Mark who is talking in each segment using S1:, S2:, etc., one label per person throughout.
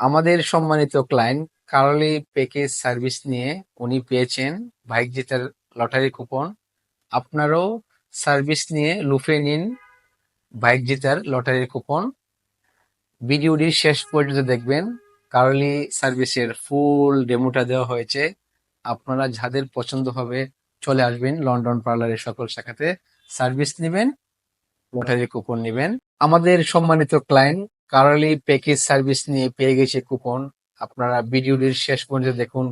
S1: আমাদের সম্মানিত client কারলি package service নিয়ে উনি পেয়েছেন বাইক জেতার লটারি কুপন আপনারও সার্ভিস নিয়ে লুফে নিন বাইক জেতার লটারির কুপন ভিডিওটির শেষ পর্যন্ত দেখবেন। কারলি সার্ভিসের ফুল ডেমোটা দেওয়া হয়েছে। আপনারা যাদের পছন্দ হবে চলে আসবেন লন্ডন পার্লারের সকল শাখাতে। সার্ভিস নেবেন লটারি কুপন নেবেন। আমাদের সম্মানিত ক্লায়েন্ট কারলি প্যাকেজ সার্ভিস নিয়ে পেয়ে গেছে কুপন। আপনারা ভিডিওটির শেষ পর্যন্ত দেখুন।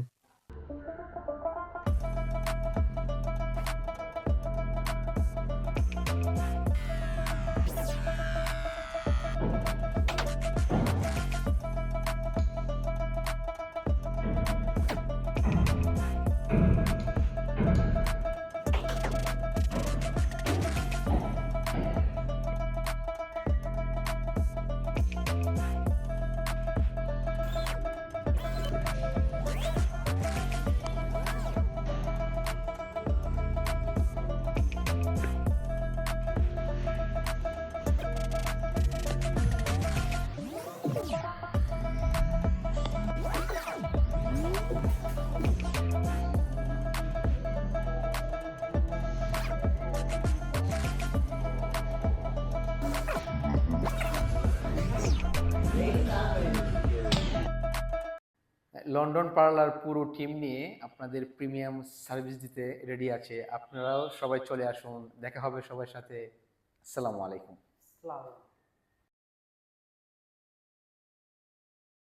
S1: লন্ডন পার্লার পুরো টিম নিয়ে আপনাদের প্রিমিয়াম সার্ভিস দিতে রেডি আছে। আপনারাও সবাই চলে আসুন, দেখা হবে সবার সাথে। আসসালামু আলাইকুম।